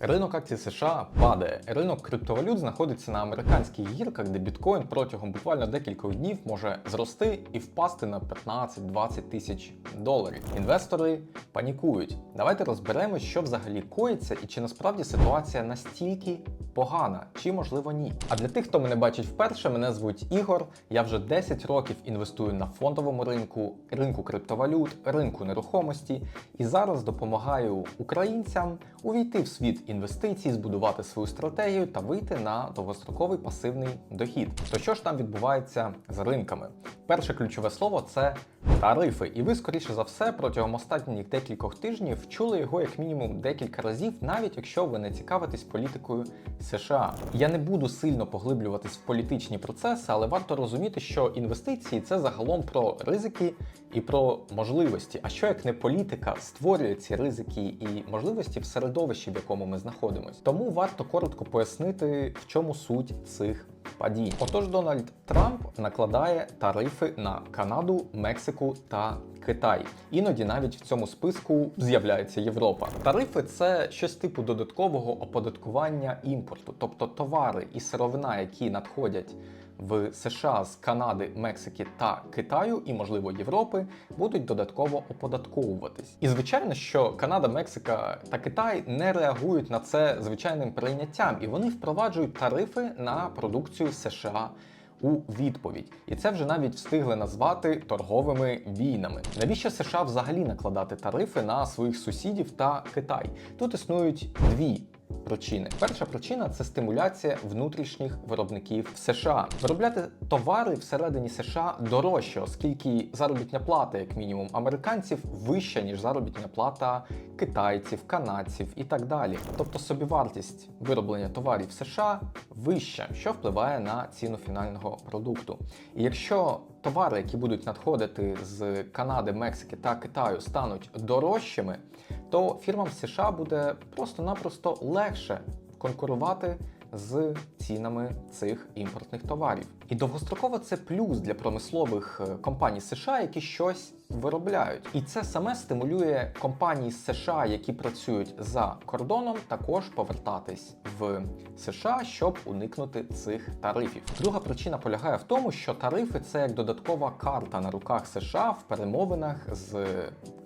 Ринок акцій США падає. Ринок криптовалют знаходиться на американських гірках, де біткоін протягом буквально декількох днів може зрости і впасти на 15-20 тисяч доларів. Інвестори панікують. Давайте розберемось, що взагалі коїться і чи насправді ситуація настільки погана, чи можливо ні. А для тих, хто мене бачить вперше, мене звуть Ігор. Я вже 10 років інвестую на фондовому ринку, ринку криптовалют, ринку нерухомості і зараз допомагаю українцям увійти в світ інвестицій, збудувати свою стратегію та вийти на довгостроковий пасивний дохід. То що ж там відбувається з ринками? Перше ключове слово це тарифи. І ви, скоріше за все, протягом останніх декількох тижнів чули його як мінімум декілька разів, навіть якщо ви не цікавитесь політикою США. Я не буду сильно поглиблюватись в політичні процеси, але варто розуміти, що інвестиції це загалом про ризики і про можливості. А що як не політика створює ці ризики і можливості в середовищі, в якому ми знаходимося? Тому варто коротко пояснити, в чому суть цих падінь. Отож, Дональд Трамп накладає тарифи на Канаду, Мексику та Китай. Іноді навіть в цьому списку з'являється Європа. Тарифи це щось типу додаткового оподаткування імпорту, тобто товари і сировина, які надходять. В США з Канади, Мексики та Китаю і, можливо, Європи будуть додатково оподатковуватись. І звичайно, що Канада, Мексика та Китай не реагують на це звичайним прийняттям, і вони впроваджують тарифи на продукцію США. У відповідь, і це вже навіть встигли назвати торговими війнами. Навіщо США взагалі накладати тарифи на своїх сусідів та Китай? Тут існують дві причини. Перша причина це стимуляція внутрішніх виробників в США. Виробляти товари всередині США дорожче, оскільки заробітня плата, як мінімум, американців вища ніж заробітня плата китайців, канадців і так далі. Тобто собівартість вироблення товарів в США вища, що впливає на ціну фінального продукту. І якщо товари, які будуть надходити з Канади, Мексики та Китаю, стануть дорожчими, то фірмам США буде просто-напросто легше конкурувати з цінами цих імпортних товарів. І довгостроково це плюс для промислових е, компаній США, які щось виробляють. І це саме стимулює компанії з США, які працюють за кордоном, також повертатись в США, щоб уникнути цих тарифів. Друга причина полягає в тому, що тарифи це як додаткова карта на руках США в перемовинах з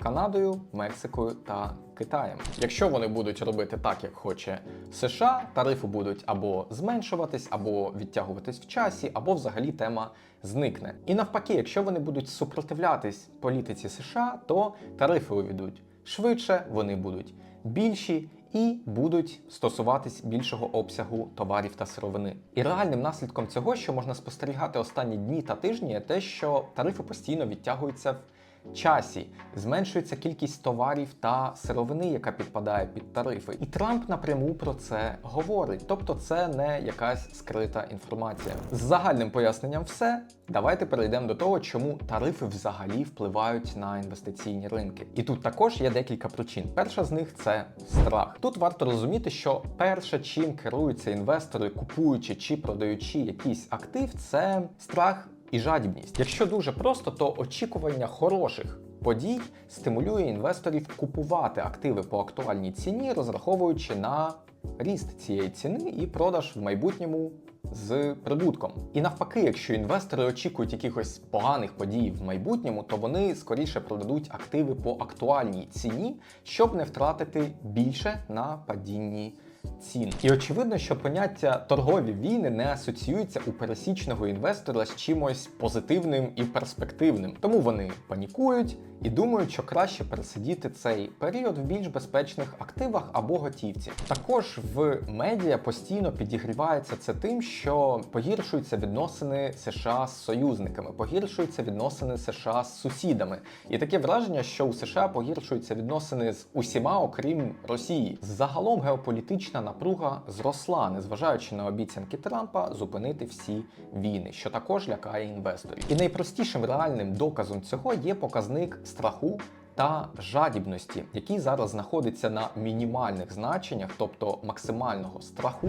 Канадою, Мексикою та Китаєм. Якщо вони будуть робити так, як хоче США, тарифи будуть або зменшуватись, або відтягуватись в часі, або взагалі тема зникне. І навпаки, якщо вони будуть супротивлятись політиці США, то тарифи увійдуть швидше, вони будуть більші. І будуть стосуватись більшого обсягу товарів та сировини. І реальним наслідком цього, що можна спостерігати останні дні та тижні, те, що тарифи постійно відтягуються в часі, зменшується кількість товарів та сировини, яка підпадає під тарифи. І Трамп напряму про це говорить. Тобто, це не якась скрита інформація. З загальним поясненням, все. Давайте перейдемо до того, чому тарифи взагалі впливають на інвестиційні ринки. І тут також є декілька причин. Перша з них це страх. Тут варто розуміти, що перше, чим керуються інвестори, купуючи чи продаючи якийсь актив, це страх і жадібність. Якщо дуже просто, то очікування хороших подій стимулює інвесторів купувати активи по актуальній ціні, розраховуючи на ріст цієї ціни і продаж в майбутньому. З прибутком. І навпаки, якщо інвестори очікують якихось поганих подій в майбутньому, то вони скоріше продадуть активи по актуальній ціні, щоб не втратити більше на падінні цін. І очевидно, що поняття торгові війни не асоціюється у пересічного інвестора з чимось позитивним і перспективним. Тому вони панікують і думають, що краще пересидіти цей період в більш безпечних активах або готівці. Також в медіа постійно підігрівається це тим, що погіршуються відносини США з союзниками, погіршуються відносини США з сусідами. І таке враження, що у США погіршуються відносини з усіма, окрім Росії. Загалом геополітична напруга зросла, незважаючи на обіцянки Трампа зупинити всі війни, що також лякає інвесторів. І найпростішим реальним доказом цього є показник страху. Та жадібності, який зараз знаходиться на мінімальних значеннях, тобто максимального страху,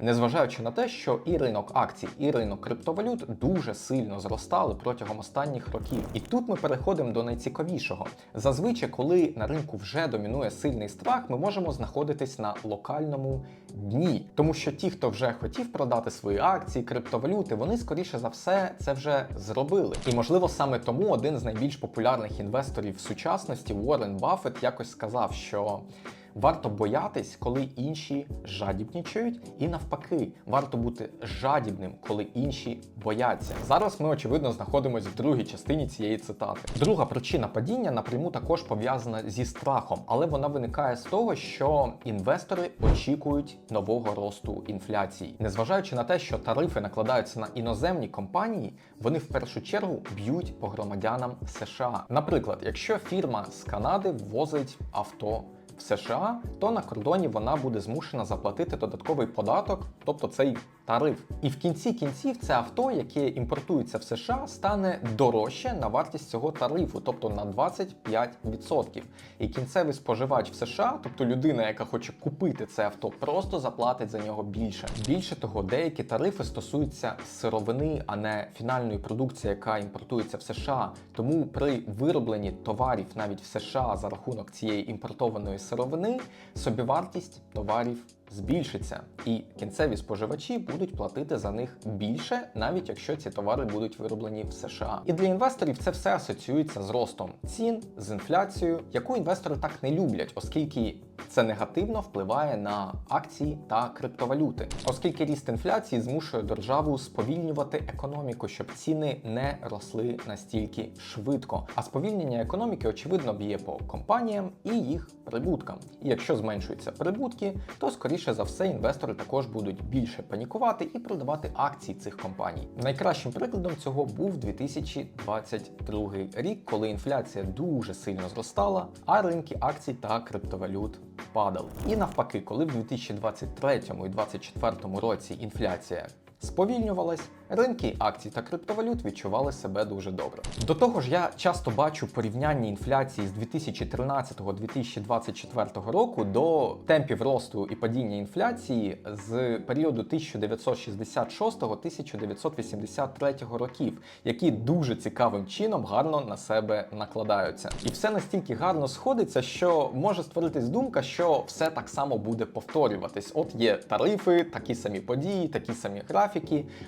незважаючи на те, що і ринок акцій, і ринок криптовалют дуже сильно зростали протягом останніх років. І тут ми переходимо до найцікавішого. Зазвичай, коли на ринку вже домінує сильний страх, ми можемо знаходитись на локальному дні, тому що ті, хто вже хотів продати свої акції, криптовалюти, вони скоріше за все це вже зробили. І можливо саме тому один з найбільш популярних інвесторів в сучасності Уоррен Баффет якось сказав, що Варто боятись, коли інші жадібнічають, і навпаки, варто бути жадібним, коли інші бояться. Зараз ми очевидно знаходимося в другій частині цієї цитати. Друга причина падіння напряму також пов'язана зі страхом, але вона виникає з того, що інвестори очікують нового росту інфляції, незважаючи на те, що тарифи накладаються на іноземні компанії, вони в першу чергу б'ють по громадянам США. Наприклад, якщо фірма з Канади ввозить авто в США, то на кордоні вона буде змушена заплатити додатковий податок, тобто цей тариф. І в кінці кінців це авто, яке імпортується в США, стане дорожче на вартість цього тарифу, тобто на 25%. І кінцевий споживач в США, тобто людина, яка хоче купити це авто, просто заплатить за нього більше. Більше того, деякі тарифи стосуються сировини, а не фінальної продукції, яка імпортується в США. Тому при виробленні товарів навіть в США за рахунок цієї імпортованої сировини собівартість товарів збільшиться, і кінцеві споживачі будуть платити за них більше, навіть якщо ці товари будуть вироблені в США. І для інвесторів це все асоціюється з ростом цін, з інфляцією, яку інвестори так не люблять, оскільки це негативно впливає на акції та криптовалюти, оскільки ріст інфляції змушує державу сповільнювати економіку, щоб ціни не росли настільки швидко. А сповільнення економіки очевидно б'є по компаніям і їх прибуткам. І якщо зменшуються прибутки, то скоріше за все інвестори також будуть більше панікувати і продавати акції цих компаній. Найкращим прикладом цього був 2022 рік, коли інфляція дуже сильно зростала, а ринки акцій та криптовалют падали. І навпаки, коли в 2023 і 2024 році інфляція сповільнювалась, ринки акцій та криптовалют відчували себе дуже добре. До того ж, я часто бачу порівняння інфляції з 2013-2024 року до темпів росту і падіння інфляції з періоду 1986-1983 років, які дуже цікавим чином гарно на себе накладаються. І все настільки гарно сходиться, що може створитись думка, що все так само буде повторюватись. От є тарифи, такі самі події, такі самі графіки,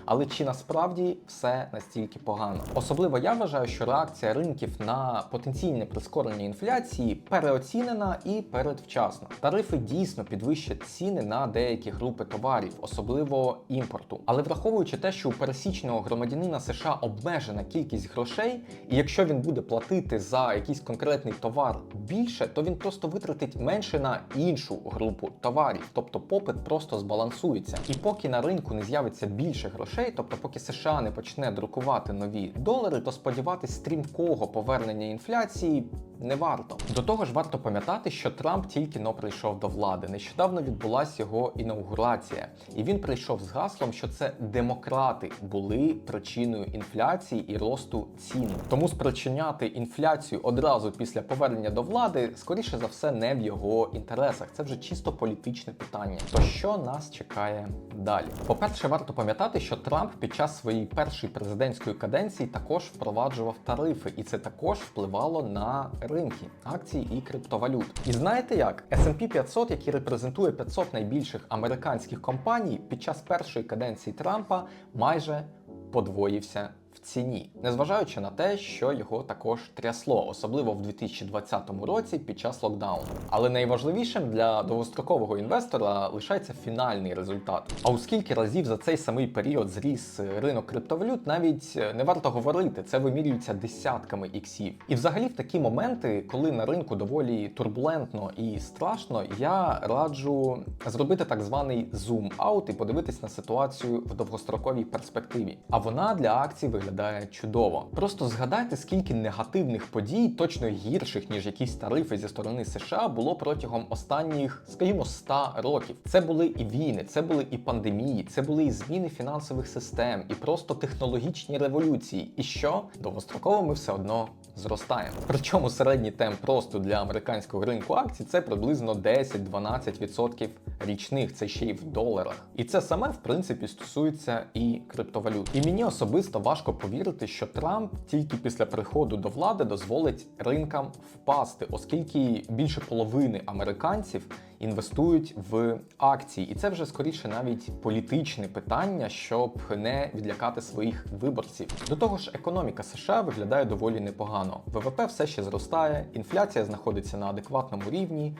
але чи насправді все настільки погано? Особливо я вважаю, що реакція ринків на потенційне прискорення інфляції переоцінена і передвчасна. Тарифи дійсно підвищать ціни на деякі групи товарів, особливо імпорту. Але враховуючи те, що у пересічного громадянина США обмежена кількість грошей, і якщо він буде платити за якийсь конкретний товар більше, то він просто витратить менше на іншу групу товарів, тобто попит просто збалансується. І поки на ринку не з'явиться більше грошей, тобто поки США не почне друкувати нові долари, то сподіватись стрімкого повернення інфляції не варто. До того ж, варто пам'ятати, що Трамп тільки но прийшов до влади. Нещодавно відбулася його інаугурація, і він прийшов з гаслом, що це демократи були причиною інфляції і росту цін. Тому спричиняти інфляцію одразу після повернення до влади, скоріше за все, не в його інтересах. Це вже чисто політичне питання. То що нас чекає далі? По-перше, варто пам'ятати, що Трамп під час своєї першої президентської каденції також впроваджував тарифи, і це також впливало на ринки акцій і криптовалют. І знаєте як? S&P 500, який репрезентує 500 найбільших американських компаній, під час першої каденції Трампа майже подвоївся в ціні, незважаючи на те, що його також трясло, особливо в 2020 році під час локдауну. Але найважливішим для довгострокового інвестора лишається фінальний результат. А у скільки разів за цей самий період зріс ринок криптовалют, навіть не варто говорити, це вимірюється десятками іксів. І взагалі в такі моменти, коли на ринку доволі турбулентно і страшно, я раджу зробити так званий зум-аут і подивитись на ситуацію в довгостроковій перспективі. А вона для акцій виглядає чудово. Просто згадайте, скільки негативних подій, точно гірших ніж якісь тарифи зі сторони США, було протягом останніх, скажімо, 100 років. Це були і війни, це були і пандемії, це були і зміни фінансових систем, і просто технологічні революції. І що довгостроково ми все одно зростаємо. Причому середній темп росту для американського ринку акцій це приблизно 10-12% річних, це ще й в доларах. І це саме в принципі стосується і криптовалют. І мені особисто важко повірити, що Трамп тільки після приходу до влади дозволить ринкам впасти, оскільки більше половини американців інвестують в акції, і це вже скоріше навіть політичне питання, щоб не відлякати своїх виборців. До того ж, економіка США виглядає доволі непогано. ВВП все ще зростає, інфляція знаходиться на адекватному рівні.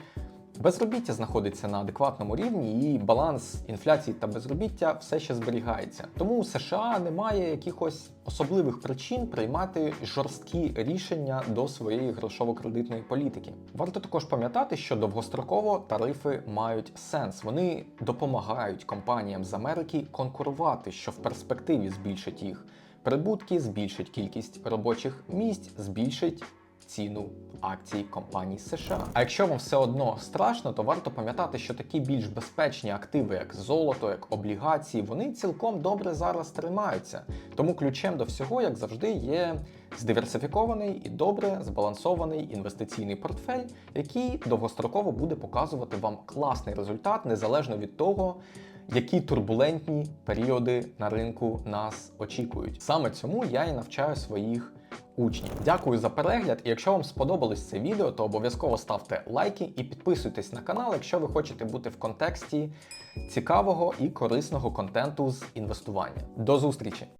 Безробіття знаходиться на адекватному рівні, і баланс інфляції та безробіття все ще зберігається. Тому США немає якихось особливих причин приймати жорсткі рішення до своєї грошово-кредитної політики. Варто також пам'ятати, що довгостроково тарифи мають сенс. Вони допомагають компаніям з Америки конкурувати, що в перспективі збільшить їх прибутки, збільшить кількість робочих місць, збільшить ціну акцій компаній США. А якщо вам все одно страшно, то варто пам'ятати, що такі більш безпечні активи, як золото, як облігації, вони цілком добре зараз тримаються. Тому ключем до всього, як завжди, є здиверсифікований і добре збалансований інвестиційний портфель, який довгостроково буде показувати вам класний результат незалежно від того. Які турбулентні періоди на ринку нас очікують. Саме цьому я і навчаю своїх учнів. Дякую за перегляд. І якщо вам сподобалось це відео, то обов'язково ставте лайки і підписуйтесь на канал, якщо ви хочете бути в контексті цікавого і корисного контенту з інвестування. До зустрічі!